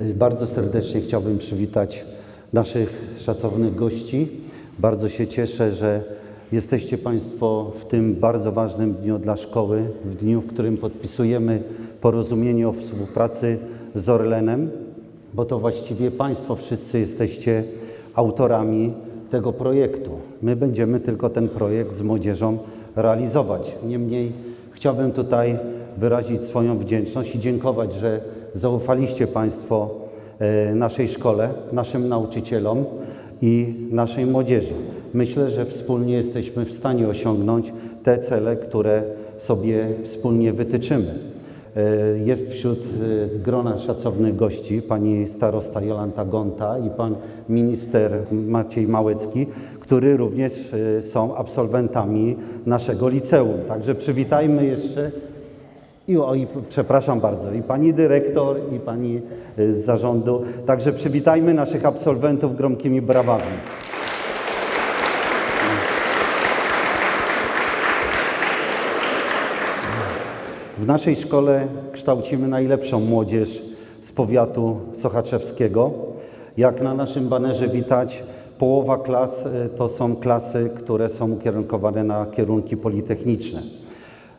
Bardzo serdecznie chciałbym przywitać naszych szacownych gości. Bardzo się cieszę, że jesteście Państwo w tym bardzo ważnym dniu dla szkoły, w dniu, w którym podpisujemy porozumienie o współpracy z Orlenem, bo to właściwie Państwo wszyscy jesteście autorami tego projektu. My będziemy tylko ten projekt z młodzieżą realizować. Niemniej chciałbym tutaj wyrazić swoją wdzięczność i dziękować, że zaufaliście Państwo e, naszej szkole, naszym nauczycielom i naszej młodzieży. Myślę, że wspólnie jesteśmy w stanie osiągnąć te cele, które sobie wspólnie wytyczymy. E, Jest wśród e, grona szacownych gości pani starosta Jolanta Gonta i pan minister Maciej Małecki, którzy również są absolwentami naszego liceum. Także przywitajmy jeszcze i, o, i przepraszam bardzo, i pani dyrektor, i pani y, z zarządu. Także przywitajmy naszych absolwentów gromkimi brawami. W naszej szkole kształcimy najlepszą młodzież z powiatu sochaczewskiego. Jak na naszym banerze widać, połowa klas y, to są klasy, które są ukierunkowane na kierunki politechniczne.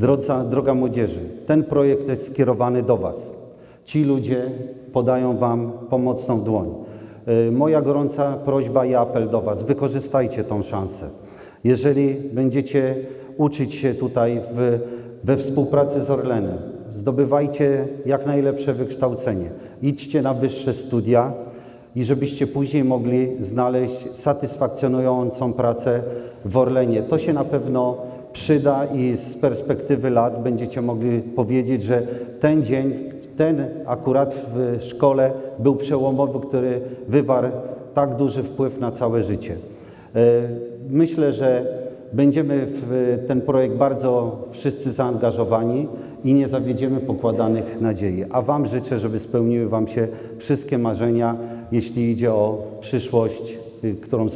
Drodza, droga młodzieży, ten projekt jest skierowany do Was. Ci ludzie podają Wam pomocną dłoń. Y, Moja gorąca prośba i apel do Was, wykorzystajcie tą szansę. Jeżeli będziecie uczyć się tutaj w, we współpracy z Orlenem, zdobywajcie jak najlepsze wykształcenie, idźcie na wyższe studia i żebyście później mogli znaleźć satysfakcjonującą pracę w Orlenie. To się na pewno przyda i z perspektywy lat będziecie mogli powiedzieć, że ten dzień, ten akurat w szkole był przełomowy, który wywarł tak duży wpływ na całe życie. E, Myślę, że będziemy w ten projekt bardzo wszyscy zaangażowani i nie zawiedziemy pokładanych nadziei. A Wam życzę, żeby spełniły Wam się wszystkie marzenia, jeśli idzie o przyszłość, y, którą,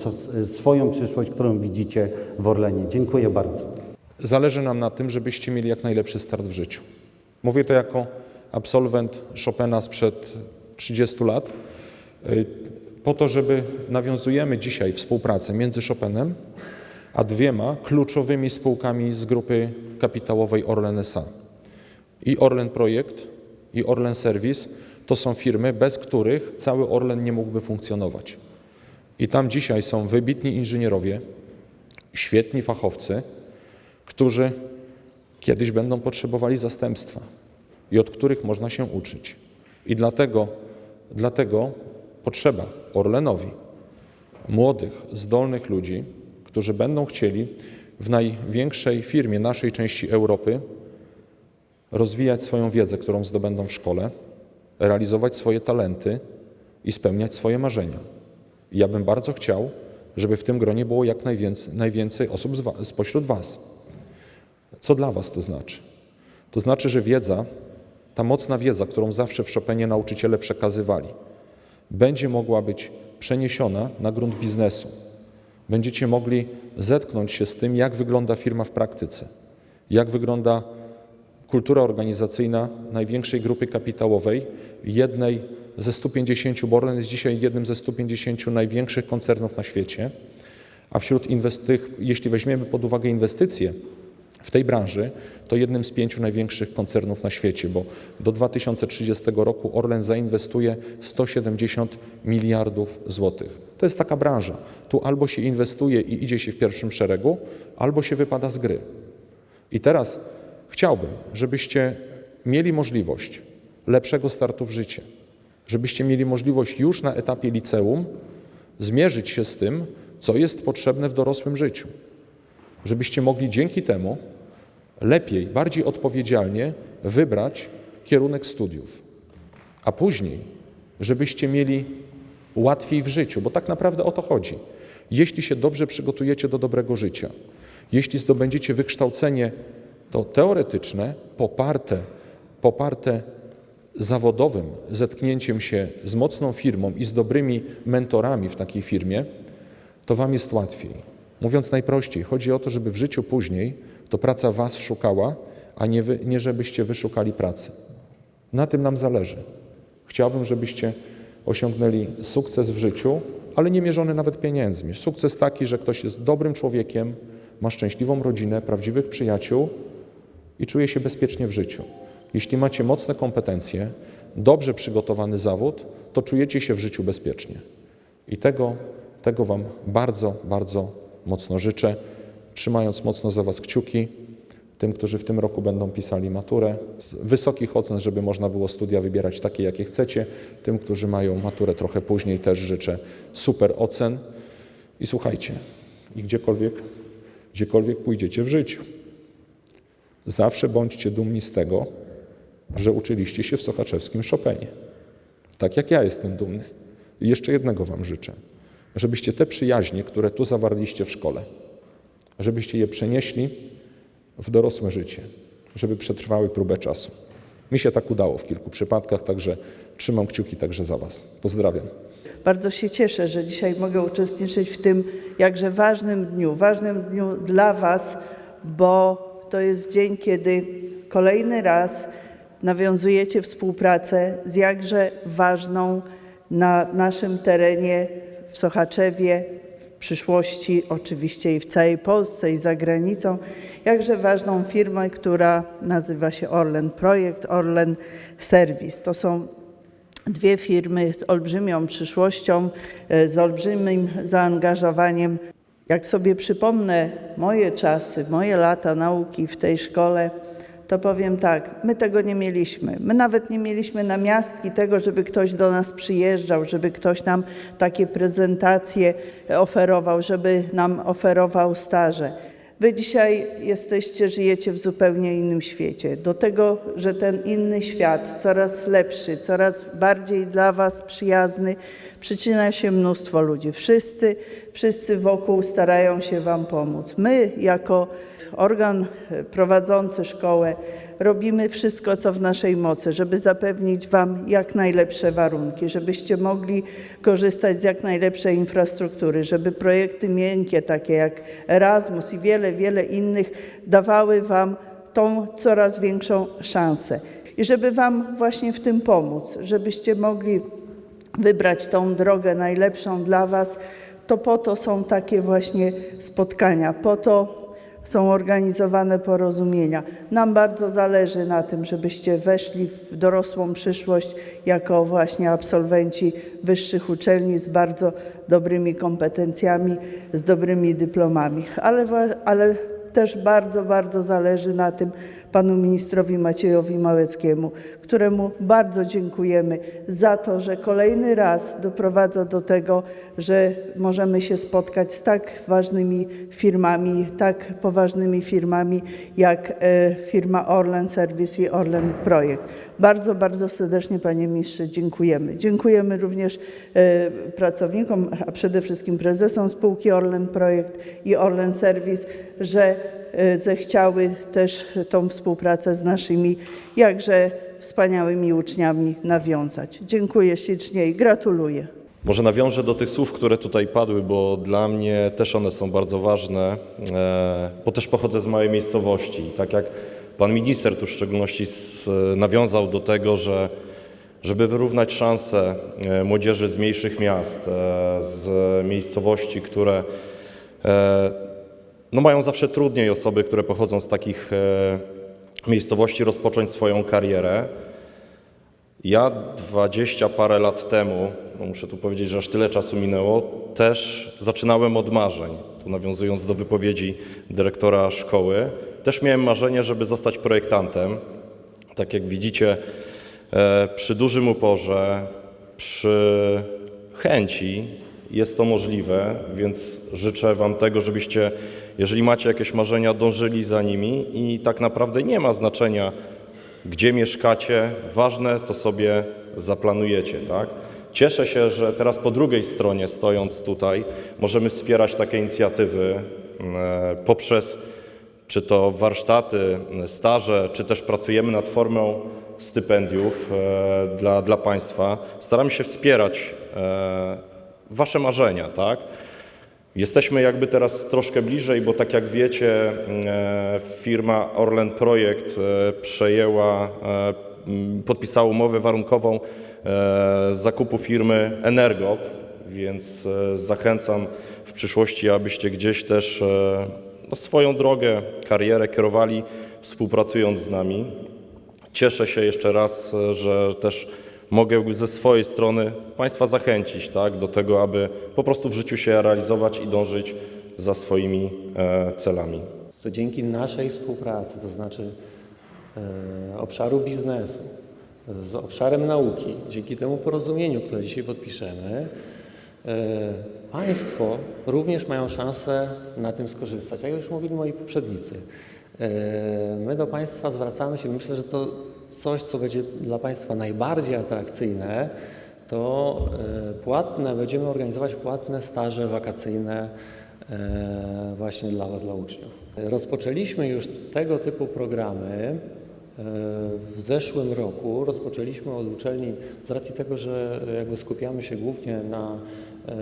swoją przyszłość, którą widzicie w Orlenie. Dziękuję bardzo. Zależy nam na tym, żebyście mieli jak najlepszy start w życiu. Mówię to jako absolwent Chopina sprzed 30 lat. Po to, żeby nawiązujemy dzisiaj współpracę między Chopinem a dwiema kluczowymi spółkami z grupy kapitałowej Orlen S.A. I Orlen Projekt, i Orlen Service to są firmy, bez których cały Orlen nie mógłby funkcjonować. I tam dzisiaj są wybitni inżynierowie, świetni fachowcy, którzy kiedyś będą potrzebowali zastępstwa i od których można się uczyć. I dlatego, dlatego potrzeba Orlenowi młodych, zdolnych ludzi, którzy będą chcieli w największej firmie naszej części Europy rozwijać swoją wiedzę, którą zdobędą w szkole, realizować swoje talenty i spełniać swoje marzenia. I ja bym bardzo chciał, żeby w tym gronie było jak najwięcej, najwięcej osób z spośród Was. Co dla Was to znaczy? To znaczy, że wiedza, ta mocna wiedza, którą zawsze w Chopinie nauczyciele przekazywali, będzie mogła być przeniesiona na grunt biznesu. Będziecie mogli zetknąć się z tym, jak wygląda firma w praktyce, jak wygląda kultura organizacyjna największej grupy kapitałowej, jednej ze 150, bo Orlen jest dzisiaj jednym ze 150 największych koncernów na świecie, a wśród inwestych, jeśli weźmiemy pod uwagę inwestycje w tej branży, to jednym z pięciu największych koncernów na świecie, bo do 2030 roku Orlen zainwestuje 170 miliardów złotych. To jest taka branża. Tu albo się inwestuje i idzie się w pierwszym szeregu, albo się wypada z gry. I teraz chciałbym, żebyście mieli możliwość lepszego startu w życie, żebyście mieli możliwość już na etapie liceum zmierzyć się z tym, co jest potrzebne w dorosłym życiu, żebyście mogli dzięki temu lepiej, bardziej odpowiedzialnie wybrać kierunek studiów, a później, żebyście mieli łatwiej w życiu, bo tak naprawdę o to chodzi. Jeśli się dobrze przygotujecie do dobrego życia, jeśli zdobędziecie wykształcenie to teoretyczne, poparte, poparte zawodowym zetknięciem się z mocną firmą i z dobrymi mentorami w takiej firmie, to Wam jest łatwiej. Mówiąc najprościej, chodzi o to, żeby w życiu później to praca Was szukała, a nie, wy, nie żebyście Wy szukali pracy. Na tym nam zależy. Chciałbym, żebyście osiągnęli sukces w życiu, ale nie mierzony nawet pieniędzmi. Sukces taki, że ktoś jest dobrym człowiekiem, ma szczęśliwą rodzinę, prawdziwych przyjaciół i czuje się bezpiecznie w życiu. Jeśli macie mocne kompetencje, dobrze przygotowany zawód, to czujecie się w życiu bezpiecznie. I tego, tego Wam bardzo, bardzo mocno życzę, trzymając mocno za Was kciuki, tym, którzy w tym roku będą pisali maturę, z wysokich ocen, żeby można było studia wybierać takie, jakie chcecie, tym, którzy mają maturę trochę później, też życzę super ocen. I słuchajcie, i gdziekolwiek, gdziekolwiek pójdziecie w życiu, zawsze bądźcie dumni z tego, że uczyliście się w Sochaczewskim Chopinie. Tak jak ja jestem dumny. I jeszcze jednego Wam życzę, żebyście te przyjaźnie, które tu zawarliście w szkole, żebyście je przenieśli w dorosłe życie, żeby przetrwały próbę czasu. Mi się tak udało w kilku przypadkach, także trzymam kciuki także za Was. Pozdrawiam. Bardzo się cieszę, że dzisiaj mogę uczestniczyć w tym jakże ważnym dniu, ważnym dniu dla Was, bo to jest dzień, kiedy kolejny raz nawiązujecie współpracę z jakże ważną na naszym terenie w Sochaczewie, przyszłości oczywiście i w całej Polsce i za granicą, jakże ważną firmą, która nazywa się Orlen Projekt, Orlen Service. To są dwie firmy z olbrzymią przyszłością, e, z olbrzymim zaangażowaniem. Jak sobie przypomnę moje czasy, moje lata nauki w tej szkole, to powiem tak, my tego nie mieliśmy. My nawet nie mieliśmy namiastki tego, żeby ktoś do nas przyjeżdżał, żeby ktoś nam takie prezentacje oferował, żeby nam oferował staże. Wy dzisiaj jesteście, żyjecie w zupełnie innym świecie. Do tego, że ten inny świat, coraz lepszy, coraz bardziej dla Was przyjazny, przyczynia się mnóstwo ludzi. Wszyscy, wszyscy wokół starają się Wam pomóc. My, jako organ e, prowadzący szkołę, robimy wszystko, co w naszej mocy, żeby zapewnić Wam jak najlepsze warunki, żebyście mogli korzystać z jak najlepszej infrastruktury, żeby projekty miękkie, takie jak Erasmus i wiele, wiele innych, dawały Wam tą coraz większą szansę. I żeby Wam właśnie w tym pomóc, żebyście mogli wybrać tą drogę najlepszą dla Was, to po to są takie właśnie spotkania, po to są organizowane porozumienia. Nam bardzo zależy na tym, żebyście weszli w dorosłą przyszłość jako właśnie absolwenci wyższych uczelni z bardzo dobrymi kompetencjami, z dobrymi dyplomami. Ale, ale też bardzo, bardzo zależy na tym panu ministrowi Maciejowi Małeckiemu, któremu bardzo dziękujemy za to, że kolejny raz doprowadza do tego, że możemy się spotkać z tak ważnymi firmami, tak poważnymi firmami jak e, firma Orlen Service i Orlen Projekt. Bardzo, bardzo serdecznie panie ministrze dziękujemy. Dziękujemy również e, pracownikom, a przede wszystkim prezesom spółki Orlen Projekt i Orlen Service, że zechciały też tą współpracę z naszymi jakże wspaniałymi uczniami nawiązać. Dziękuję ślicznie i gratuluję. Może nawiążę do tych słów, które tutaj padły, bo dla mnie też one są bardzo ważne, e, bo też pochodzę z małej miejscowości. Tak jak pan minister tu w szczególności nawiązał do tego, że żeby wyrównać szanse e, młodzieży z mniejszych miast, e, z miejscowości, które e, no mają zawsze trudniej osoby, które pochodzą z takich e, miejscowości rozpocząć swoją karierę. Ja dwadzieścia parę lat temu, no muszę tu powiedzieć, że aż tyle czasu minęło, też zaczynałem od marzeń. Tu nawiązując do wypowiedzi dyrektora szkoły, też miałem marzenie, żeby zostać projektantem. Tak jak widzicie, e, przy dużym uporze, przy chęci jest to możliwe, więc życzę Wam tego, żebyście, jeżeli macie jakieś marzenia, dążyli za nimi i tak naprawdę nie ma znaczenia, gdzie mieszkacie, ważne, co sobie zaplanujecie, tak? Cieszę się, że teraz po drugiej stronie, stojąc tutaj, możemy wspierać takie inicjatywy e, poprzez czy to warsztaty, staże, czy też pracujemy nad formą stypendiów e, dla, dla Państwa. Staramy się wspierać e, Wasze marzenia, tak? Jesteśmy jakby teraz troszkę bliżej, bo tak jak wiecie, e, firma Orlen Projekt e, przejęła, e, podpisała umowę warunkową zakupu firmy Energop, więc zachęcam w przyszłości, abyście gdzieś też no, swoją drogę, karierę kierowali współpracując z nami. Cieszę się jeszcze raz, że też mogę ze swojej strony Państwa zachęcić tak, do tego, aby po prostu w życiu się realizować i dążyć za swoimi e, celami. to dzięki naszej współpracy, to znaczy e, obszaru biznesu z obszarem nauki, dzięki temu porozumieniu, które dzisiaj podpiszemy, e, Państwo również mają szansę na tym skorzystać. Jak już mówili moi poprzednicy, my do Państwa zwracamy się, myślę, że to coś, co będzie dla Państwa najbardziej atrakcyjne, to e, płatne, będziemy organizować płatne staże wakacyjne e, właśnie dla Was, dla uczniów. Rozpoczęliśmy już tego typu programy e, w zeszłym roku. Rozpoczęliśmy od uczelni z racji tego, że jakby skupiamy się głównie na e,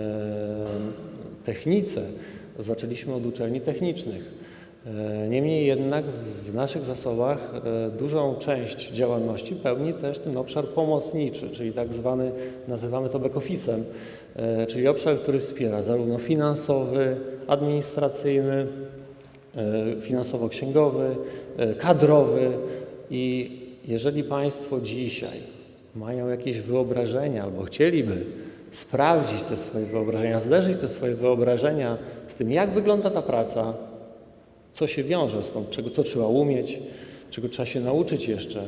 technice, zaczęliśmy od uczelni technicznych. E, Niemniej jednak w naszych zasobach e, dużą część działalności pełni też ten obszar pomocniczy, czyli tak zwany, nazywamy to back-office'em, e, czyli obszar, który wspiera zarówno finansowy, administracyjny, finansowo-księgowy, kadrowy. I jeżeli Państwo dzisiaj mają jakieś wyobrażenia albo chcieliby sprawdzić te swoje wyobrażenia, zderzyć te swoje wyobrażenia z tym, jak wygląda ta praca, co się wiąże z tą, czego, co trzeba umieć, czego trzeba się nauczyć jeszcze,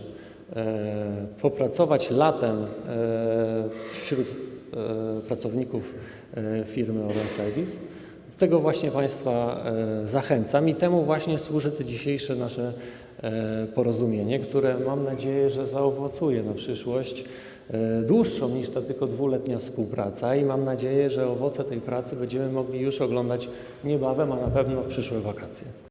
e, popracować latem e, wśród e, pracowników firmy Orange Service. Do tego właśnie Państwa zachęcam i temu właśnie służy to dzisiejsze nasze porozumienie, które mam nadzieję, że zaowocuje na przyszłość dłuższą niż ta tylko dwuletnia współpraca i mam nadzieję, że owoce tej pracy będziemy mogli już oglądać niebawem, a na pewno w przyszłe wakacje.